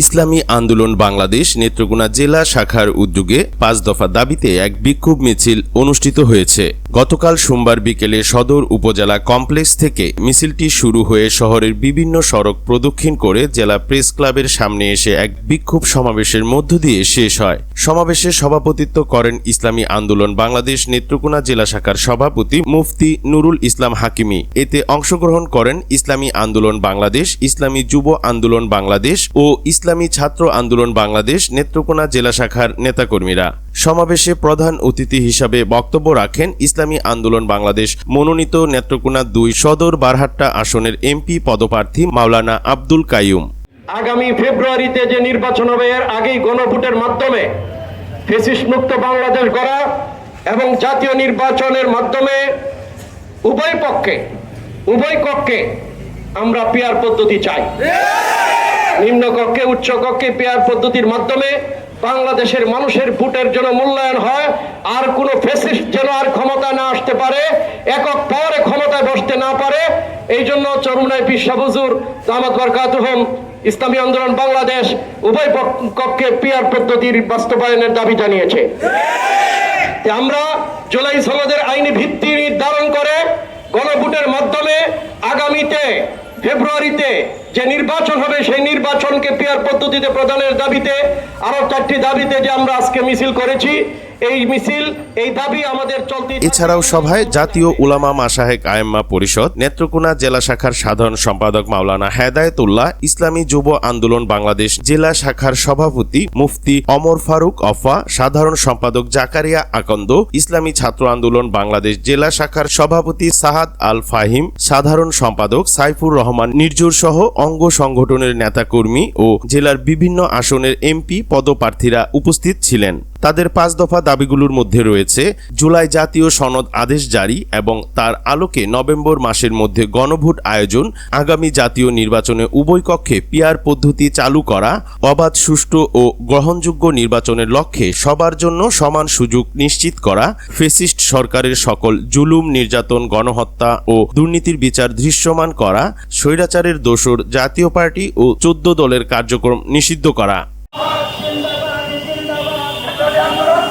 ইসলামী আন্দোলন বাংলাদেশ নেত্রকোনা জেলা শাখার উদ্যোগে পাঁচ দফা দাবিতে এক বিক্ষোভ মিছিল অনুষ্ঠিত হয়েছে। গতকাল সোমবার বিকেলে সদর উপজেলা কমপ্লেক্স থেকে মিছিলটি শুরু হয়ে শহরের বিভিন্ন সড়ক প্রদক্ষিণ করে জেলা প্রেস ক্লাবের সামনে এসে এক বিক্ষোভ সমাবেশের মধ্য দিয়ে শেষ হয়। সমাবেশে সভাপতিত্ব করেন ইসলামী আন্দোলন বাংলাদেশ নেত্রকোনা জেলা শাখার সভাপতি মুফতি নুরুল ইসলাম হাকিমি। এতে অংশগ্রহণ করেন ইসলামী আন্দোলন বাংলাদেশ, ইসলামী যুব আন্দোলন বাংলাদেশ ও ইসলামী ছাত্র আন্দোলন বাংলাদেশ নেত্রকোনা জেলা শাখার নেতাকর্মীরা। সমাবেশে প্রধান অতিথি হিসাবে বক্তব্য রাখেন ইসলামী আন্দোলন বাংলাদেশ মনোনীত নেত্রকোনা দুই সদর বারহাট্টা আসনের এমপি পদপ্রার্থী মাওলানা আব্দুল কাইয়ুম। আগামী ফেব্রুয়ারিতে যে নির্বাচন হবে, এর আগেই গণভোটের মাধ্যমে ফেসিস মুক্ত বাংলাদেশ গড়া এবং জাতীয় নির্বাচনের মাধ্যমে উভয় পক্ষে, উভয় কক্ষে আমরা পেয়ার পদ্ধতি চাই। নিম্ন কক্ষে, উচ্চ কক্ষে পেয়ার পদ্ধতির মাধ্যমে বাংলাদেশের মানুষের ভোটের জন্য মূল্যায়ন হয়, আর কোনো ফেসিস্ট যেন আর ক্ষমতা না আসতে পারে, একক পরে ক্ষমতায় বসতে না পারে এই জন্য চরমনায় পিসা হুজুর দামাত বরকাতুহম ইসলামী আন্দোলন বাংলাদেশ উভয় কক্ষে পিয়ার পদ্ধতির বাস্তবায়নের দাবি জানিয়েছে। আমরা জুলাই সনদের আইনি ভিত্তি নির্ধারণ করে গণভোটের মাধ্যমে আগামীতে ফেব্রুয়ারিতে যে নির্বাচন হবে, সেই নির্বাচনকে পিয়ার পদ্ধতিতে প্রদানের দাবিতে আরও চারটি দাবিতে যে আমরা আজকে মিছিল করেছি এছাড়াও সভায় জাতীয় উলামা মাসাহেক আয়েম্মা পরিষদ, নেত্রকোনা জেলা শাখার সাধারণ সম্পাদক মাওলানা হেদায়েতুল্লাহ, ইসলামী যুব আন্দোলন বাংলাদেশ জেলা শাখার সভাপতি মুফতি অমর ফারুক অফা, সাধারণ সম্পাদক জাকারিয়া আকন্দ, ইসলামী ছাত্র আন্দোলন বাংলাদেশ জেলা শাখার সভাপতি সাহাদ আল ফাহিম, সাধারণ সম্পাদক সাইফুর রহমান নির্জুর সহ অঙ্গ সংগঠনের নেতাকর্মী ও জেলার বিভিন্ন আসনের এমপি পদপ্রার্থীরা উপস্থিত ছিলেন। তাদের পাঁচ দফা দাবিগুলোর মধ্যে রয়েছে, জুলাই জাতীয় সনদ আদেশ জারি এবং তার আলোকে নভেম্বর মাসের মধ্যে গণভোট আয়োজন, আগামী জাতীয় নির্বাচনে উভয় কক্ষে পিয়ার পদ্ধতি চালু করা, অবাধ, সুষ্ঠু ও গ্রহণযোগ্য নির্বাচনের লক্ষ্যে সবার জন্য সমান সুযোগ নিশ্চিত করা, ফেসিস্ট সরকারের সকল জুলুম, নির্যাতন, গণহত্যা ও দুর্নীতির বিচার দৃশ্যমান করা, স্বৈরাচারের দোসর জাতীয় পার্টি ও চোদ্দ দলের কার্যক্রম নিষিদ্ধ করা। জিন্দাবাদ